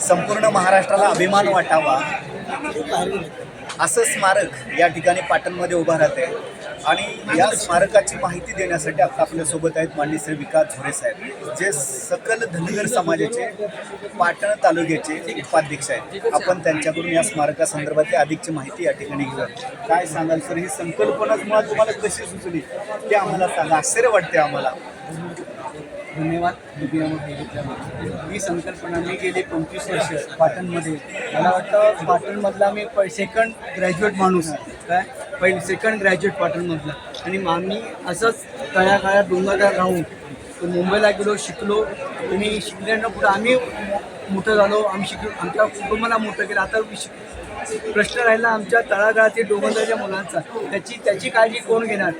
संपूर्ण महाराष्ट्राला अभिमान वाटावा. असं स्मारक या ठिकाणी पाटणमध्ये उभं राहते आणि या स्मारकाची माहिती देण्यासाठी आता आपल्यासोबत आहेत माननीय श्री विकास झोरे साहेब जे सकल धनगर समाजाचे पाटण तालुक्याचे उपाध्यक्ष आहेत. आपण त्यांच्याकडून या स्मारकासंदर्भातली अधिकची माहिती या ठिकाणी घेऊ काय सांगाल सर? ही संकल्पनाच मुळात तुम्हाला कशी सुचली? ते आम्हाला सांगा. आश्चर्य वाटते आम्हाला. धन्यवाद दुबियामध्ये बघितल्याबद्दल ही संकल्पना मी गेले पंचवीस वर्ष पाटणमध्ये. मला वाटतं पाटणमधला मी प सेकंड ग्रॅज्युएट माणूस काय? पहिले सेकंड ग्रॅज्युएट पाटणमधला. आणि आम्ही असंच तळ्याकाळात डोंगरला राहून मुंबईला गेलो शिकलो. तुम्ही शिकल्यानं पुढं आम्ही मोठं झालो. आम्ही शिकलो. आमच्या कुटुंबाला मोठं केलं. आता शिक प्रश्न राहिला आमच्या तळागाळातील डोंगरच्या मुलांचा. त्याची त्याची काळजी कोण घेणार?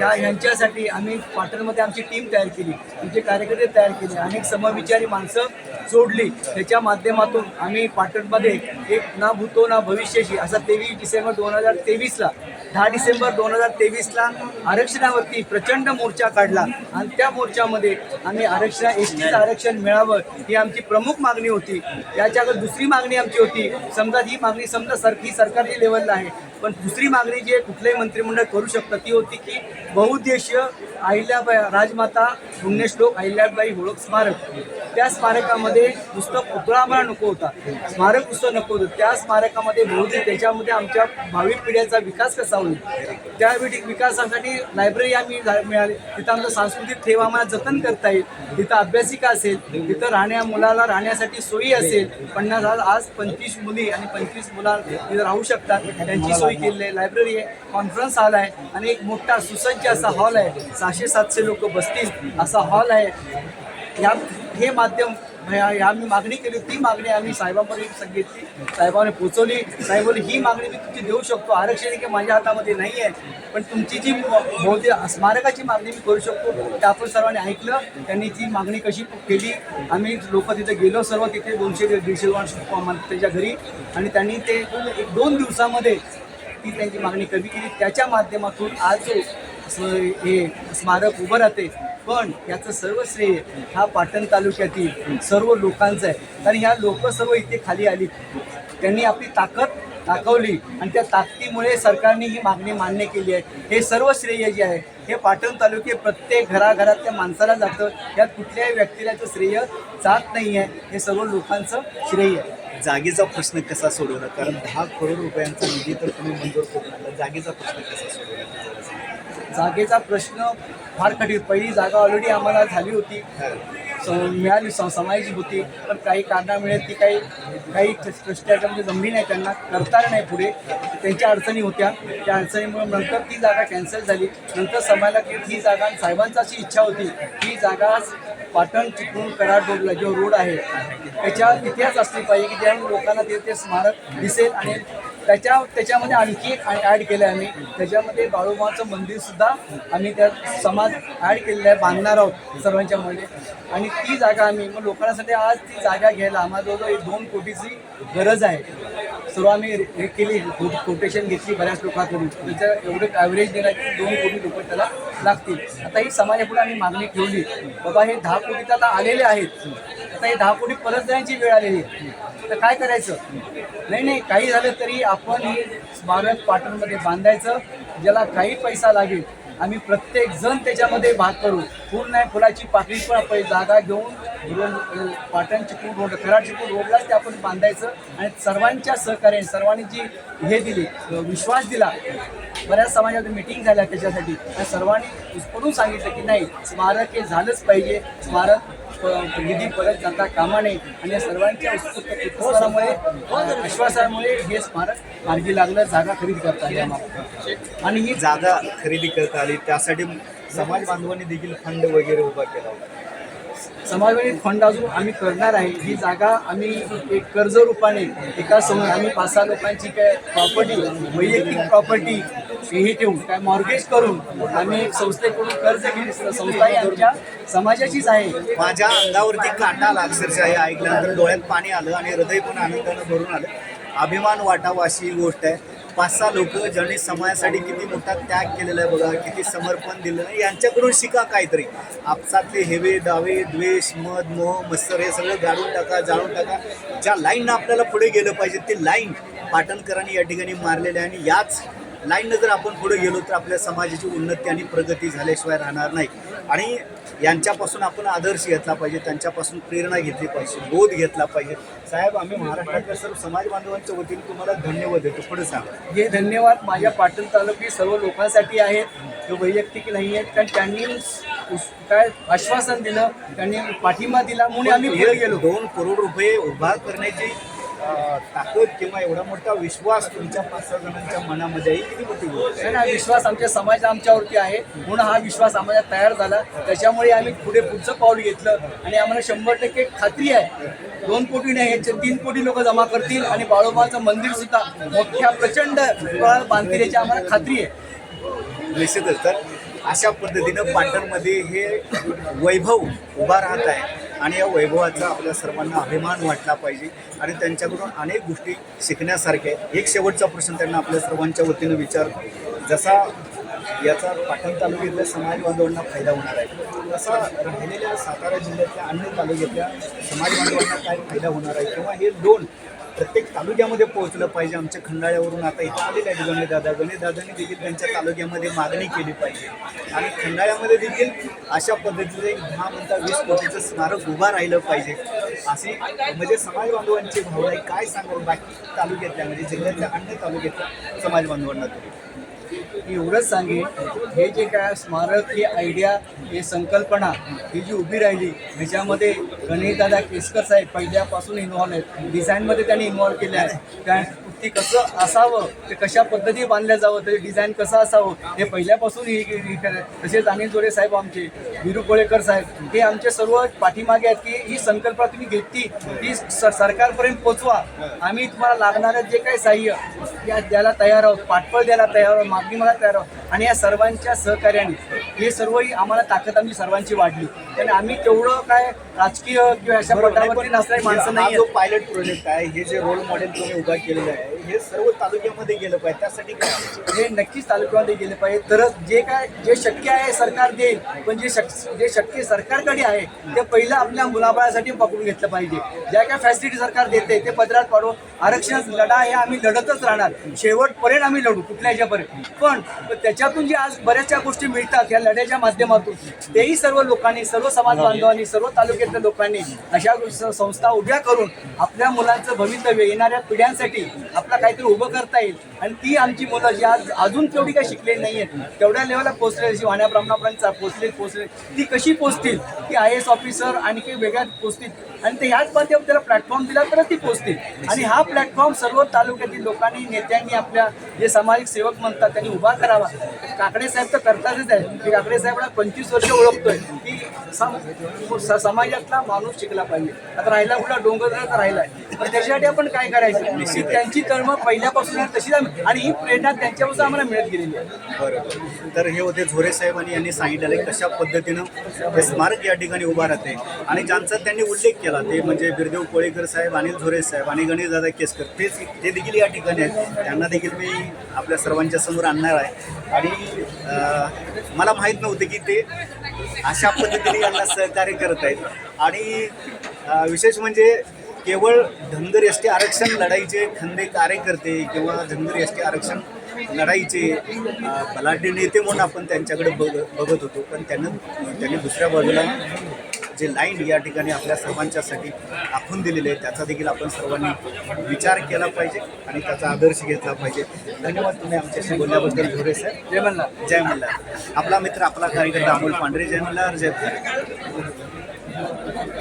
या ह्यांच्यासाठी आम्ही पाटणमध्ये आमची टीम तयार केली. आमचे कार्यकर्ते तयार केले. अनेक समविचारी माणसं जोडली. त्याच्या माध्यमातून आम्ही पाटणमध्ये एक ना भूतो ना भविष्याशी असा तेवीस डिसेंबर दोन हजार तेवीसला दहा डिसेंबर दोन हजार तेवीसला आरक्षणावरती प्रचंड मोर्चा काढला. आणि त्या मोर्चामध्ये आम्ही आरक्षण एस टीचं आरक्षण मिळावं ही आमची प्रमुख मागणी होती. याच्याकडे दुसरी मागणी आमची होती. समजा ही मागणी समजा सर ही सरकारची लेवलला आहे पण दुसरी मागणी जी कुठलंही मंत्रिमंडळ करू शकतं ती होती की बहुउद्देशीय अहिल्याबाई राजमाता पुण्यश्लोक अहिल्याबाई होळक स्मारक. त्या स्मारकामध्ये नुसतं पुतळा आम्हाला नको होता. स्मारक नुसतं नको होतं. त्या स्मारकामध्ये बहुतेक त्याच्यामध्ये आमच्या भावी पिढ्यांचा विकास कसा होईल? त्या विकासासाठी लायब्ररी आम्ही मिळाली. तिथं आमचं सांस्कृतिक ठेवा आम्हाला जतन करता येईल. तिथं अभ्यासिका असेल तिथं राहण्या मुलाला राहण्यासाठी सोयी असेल. पन्नास आज आज पंचवीस मुली आणि पंचवीस मुला तिथं राहू शकतात. त्यांची सोय केलेली आहे. लायब्ररी आहे कॉन्फरन्स हॉल आहे आणि एक मोठा सुसज्ज असा हॉल आहे. सहाशे सातशे लोक बसतील असा हॉल आहे. या हे माध्यम ह्या ह्या आम्ही मागणी केली ती मागणी आम्ही साहेबांपर्यंत सांगितली साहेबांनी पोचवली साहेब ही मागणी मी तुमची देऊ शकतो. आरक्षण की काही माझ्या हातामध्ये नाही आहे. पण तुमची जी बहुतेक स्मारकाची मागणी मी करू शकतो. ते आपण सर्वांनी ऐकलं. त्यांनी ती मागणी कशी केली? आम्ही लोक तिथे गेलो. सर्व तिथे दोनशे दीडशे लोकांना त्यांच्या घरी. आणि त्यांनी ते एक दोन दिवसामध्ये ती त्यांची मागणी कमी केली त्याच्या माध्यमातून आज जो स्म- हे स्मारक उभं राहते पण याचं सर्व श्रेय हा पाटण तालुक्यातील सर्व लोकांचं आहे. कारण ह्या लोक सर्व इथे खाली आली. त्यांनी आपली ताकद दाखवली आणि त्या ताकदीमुळे सरकारने ही मागणी मान्य केली आहे. हे सर्व श्रेय जे आहे हे पाटण तालुके प्रत्येक घराघरातल्या माणसाला जातं. यात कुठल्याही व्यक्तीला याचं श्रेय जात नाही आहे हे सर्व लोकांचं श्रेय आहे. जागेचा प्रश्न कसा सोडवला? कारण दहा करोड रुपयांचा निधी तर तुम्ही मंजूर करून आणला. जागेचा प्रश्न कसा सोडवला. जागेचा प्रश्न फार कठीण. पहिली जागा ऑलरेडी आम्हाला झाली होती. मिळाली स- समाजाची होती. पण काही कारणामुळे ती काही काही ट्रस्ट याच्यामध्ये जमली नाही. त्यांना करता नाही पुढे. त्यांच्या अडचणी होत्या. त्या अडचणीमुळे नंतर ती जागा कॅन्सल झाली. नंतर समाजाला की ही जागा साहेबांची अशी इच्छा होती ही जागा पाटण चिपळूण कराड रोडला जो रोड आहे त्याच्या इतिहास असली पाहिजे की ज्या लोकांना ते ते स्मारक दिसेल आणि त्याच्या त्याच्यामध्ये आणखी एक ॲड केलं आहे आम्ही. त्याच्यामध्ये बाळूमाचं मंदिर सुद्धा आम्ही त्या समाज ॲड केलेलं आहे. बांधणार आहोत सर्वांच्या मध्ये आणि ती जागा आम्ही मग लोकांसाठी आज ती जागा घ्यायला आम्हाला जवळजवळ एक दोन कोटीची गरज आहे. सर्व आम्ही हे केली कोटेशन घेतली बऱ्याच लोकांकडून. त्याचं एवढं ॲव्हरेज देणार की दोन कोटी रुपये त्याला लागतील. आता ही समाजापुढे आम्ही मागणी ठेवली. बाबा हे दहा कोटी त्याला आता आलेले आहेत. आता हे दहा कोटी परत देण्याची वेळ आलेली आहे. तर काय करायचं? नाही नाही काही झालं तरी आपण हे स्मारक पाटणमध्ये बांधायचं ज्याला काही पैसा लागेल आम्ही प्रत्येक जण त्याच्यामध्ये भाग करू. पूर्ण आहे फुलाची पाकळी पण आपण जागा घेऊन रोड पाटण चिपळूण रोड कराड चिपळूण रोडलाच ते आपण बांधायचं आणि सर्वांच्या सहकार्याने सर्वांनी जी हे दिली विश्वास दिला बऱ्याच समाजात मिटिंग झाल्या त्याच्यासाठी. त्या सर्वांनी उत्स्फूर्तून सांगितलं की नाही स्मारक हे झालंच पाहिजे. स्मारक निधी परत जाता कामा नये. आणि या सर्वांच्या उत्स्फूर्त विश्वासामुळे हे स्मारक मार्गी लागलं जागा खरेदी करता आली आणि ही जागा खरेदी करता आली. त्यासाठी समाज बांधवांनी देखील फंड वगैरे उभा केला होता. समाजवादी फंड अजून आम्ही करणार आहे. ही जागा आम्ही एक कर्ज रूपाने एका समोर आम्ही पाच सहा लोकांची काय प्रॉपर्टी वैयक्तिक प्रॉपर्टी हे ठेवून काय मॉर्गेज करून आम्ही एक संस्थेकडून कर्ज घेऊन संस्था ही आमच्या समाजाचीच आहे. माझ्या अंगावरती काटा आला अक्षरशः हे ऐकल्यानंतर डोळ्यात पाणी आलं आणि हृदय पण आनंदानं भरून आलं. अभिमान वाटावा अशी ही गोष्ट आहे. पाच सहा लोक ज्यांनी समाजासाठी किती मोठा त्याग केलेला आहे बघा किती समर्पण दिलं आहे. यांच्याकडून शिका काहीतरी. आपसातले हेवे दावे द्वेष मद मोह मत्सर हे सगळं गाडून टाका जाळून टाका. ज्या लाईननं आपल्याला पुढे गेलं पाहिजे ते लाईन पाटणकरांनी या ठिकाणी मारलेली आहे. आणि याच लाईननं जर आपण पुढे गेलो तर आपल्या समाजाची उन्नती आणि प्रगती झाल्याशिवाय राहणार नाही. आणि यांच्यापासून आपण आदर्श घेतला पाहिजे त्यांच्यापासून प्रेरणा घेतली पाहिजे बोध घेतला पाहिजे. साहेब आम्ही महाराष्ट्रातल्या सर्व समाज बांधवांच्या वतीने तुम्हाला धन्यवाद देतो. पुढे सांगा. हे धन्यवाद माझ्या पाटण तालुक्यातील सर्व लोकांसाठी आहेत ते वैयक्तिक नाही आहेत. कारण त्यांनी काय आश्वासन दिलं त्यांनी पाठिंबा दिला म्हणून आम्ही गेलो. दोन करोड रुपये उभा करण्याची ताकद किंवा एवढा मोठा विश्वास तुमच्या पाच सहा जणांच्या मनामध्ये आहे ही किती मोठी गोष्ट आहे? हा विश्वास आमच्या समाज आमच्यावरती आहे. म्हणून हा विश्वास आम्हाला तयार झाला. त्याच्यामुळे आम्ही पुढे पुढचं पाऊल घेतलं आणि आम्हाला शंभर टक्के खात्री आहे. दोन कोटी नाही याचे तीन कोटी लोक जमा करतील आणि बाळोबाचं मंदिर सुद्धा मोठ्या प्रचंड प्रमाणात बांधतील याची आम्हाला खात्री आहे. निश्चितच. तर अशा पद्धतीनं पाटणमध्ये हे वैभव उभा राहत आहे. आणि या वैभवाचा आपल्या सर्वांना अभिमान वाटला पाहिजे. आणि त्यांच्याकडून अनेक गोष्टी शिकण्यासारख्या एक शेवटचा प्रश्न त्यांना आपल्या सर्वांच्या वतीनं विचार जसा याचा पाटण तालुक्यातल्या समाज बांधवांना फायदा होणार आहे तसा राहिलेल्या सातारा जिल्ह्यातल्या अन्य तालुक्यातल्या समाज बांधवांना काय फायदा होणार आहे? किंवा हे दोन प्रत्येक तालुक्यामध्ये पोहोचलं पाहिजे. आमच्या खंडाळ्यावरून आता इथं आलेले आहेत गणेशदादा गणेशदादांनी देखील त्यांच्या तालुक्यामध्ये मागणी केली पाहिजे. आणि खंडाळ्यामध्ये देखील अशा पद्धतीचं एक दहा म्हणता वीस कोटीचं स्मारक उभा राहिलं पाहिजे. अशी म्हणजे समाज बांधवांची भावना आहे. काय सांगावं? बाकी तालुक्यातल्या म्हणजे जिल्ह्यातल्या अन्य तालुक्यातल्या समाज बांधवांना एवढंच सांगेन हे जे काय स्मारक ही आयडिया हे संकल्पना ही जी उभी राहिली ह्याच्यामध्ये गणेशदादा केसकर साहेब पहिल्यापासून इन्व्हॉल्व आहेत. डिझाईनमध्ये त्यांनी इन्व्हॉल्व केले आहे त्या ते कसं असावं ते कशा पद्धती बांधलं जावं ते डिझाईन कसं असावं हे पहिल्यापासून ही ही तसेच अनिल जोडे साहेब आमचे विरू कोळेकर साहेब हे आमचे सर्व पाठीमागे आहेत की ही संकल्पना तुम्ही घेतली ती स- सरकारपर्यंत पोचवा. आम्ही तुम्हाला लागणारं जे काही साह्य या द्यायला तयार आहोत पाठबळ द्यायला तयार आहोत मागणी मला तयार आहोत आणि या सर्वांच्या सहकार्याने हे सर्व आम्हाला ताकद आमची सर्वांची वाढली. आणि आम्ही तेवढं काय राजकीय किंवा अशा पटावरती नसणारी माणसं हा नाही. पायलट प्रोजेक्ट आहे हे जे रोल मॉडेल तुम्ही उभा केलेलं आहे हे सर्व तालुक्यामध्ये गेलं पाहिजे. त्यासाठी काय हे नक्कीच तालुक्यामध्ये गेलं पाहिजे. तरच जे काय जे शक्य आहे सरकार देईल पण जे शक जे शक्य सरकारकडे आहे ते पहिलं आपल्या मुलाबाळासाठी पकडून घेतलं पाहिजे. ज्या काय फॅसिलिटी सरकार देते ते पदरात पाडून आरक्षण लढा हे आम्ही लढतच राहणार. शेवटपर्यंत आम्ही लढू कुठल्याच्यापर्यंत पण त्याच्यातून जे आज बऱ्याचशा गोष्टी मिळतात या लढ्याच्या माध्यमातून तेही सर्व लोकांनी सर्व समाज बांधवांनी सर्व तालुक्यातल्या लोकांनी अशा संस्था उभ्या करून आपल्या मुलांचं भवितव्य येणाऱ्या पिढ्यांसाठी आपला काहीतरी उभं करता येईल. आणि ती आमची मुलं जी आज अजून तेवढी काही शिकलेली नाही आहेत तेवढ्या लेवलला पोचले जी वाण्या ब्राह्मणापर्यंत पोहोचले पोचले ती कशी पोचतील ती आय एस ऑफिसर आणखी वेगळ्यात पोहोचतील आणि ते ह्याच माध्यम त्याला प्लॅटफॉर्म दिला तरच ती पोचतील. आणि हा प्लॅटफॉर्म सर्व तालुक्यातील लोकांनी नेत्यांनी आपल्या जे सामाजिक सेवक म्हणतात त्यांनी उभा करावा. काकडे साहेब तर करतातच आहे. की काकडे साहेबांना पंचवीस वर्ष ओळखतोय की सम- समाजातला माणूस शिकला पाहिजे. आता राहिला कुठला डोंगर तर आहे पण त्याच्यासाठी आपण काय करायचं? की त्यांची तळमळ पहिल्यापासून तशी तशीच आणि ही प्रेरणा त्यांच्यापासून आम्हाला मिळत गेलेली आहे. बरोबर. तर हे होते झोरे साहेब आणि यांनी सांगितलेलं कशा पद्धतीनं हे स्मारक या ठिकाणी उभा राहते. आणि ज्यांचा त्यांनी उल्लेख केला ते म्हणजे बिरदेव कोळेकर साहेब अनिल झोरे साहेब आणि गणेशदादा केसकर तेच ते देखील या ठिकाणी आहेत. त्यांना देखील मी आपल्या सर्वांच्या समोर आणणार आहे. आणि मला माहीत नव्हतं की ते अशा पद्धतीने यांना सहकार्य करत आहेत. आणि विशेष म्हणजे केवळ धनगर एस टी आरक्षण लढाईचे खंदे कार्यकर्ते किंवा धनगर एस टी आरक्षण लढाईचे बलाढ्य नेते म्हणून आपण त्यांच्याकडे बघ बघत होतो. पण त्यानं त्यांनी दुसऱ्या बाजूला जे लाईन या ठिकाणी आपल्या सर्वांच्यासाठी आखून दिलेले आहे त्याचा देखील आपण सर्वांनी विचार केला पाहिजे आणि त्याचा आदर्श घेतला पाहिजे. धन्यवाद तुम्ही आमच्याशी बोलल्याबद्दल झोरे सर. जय मल्हार. जय मल्हार. आपला मित्र आपला कार्यकर्ता अमोल पांढरे. जय मल्हार जय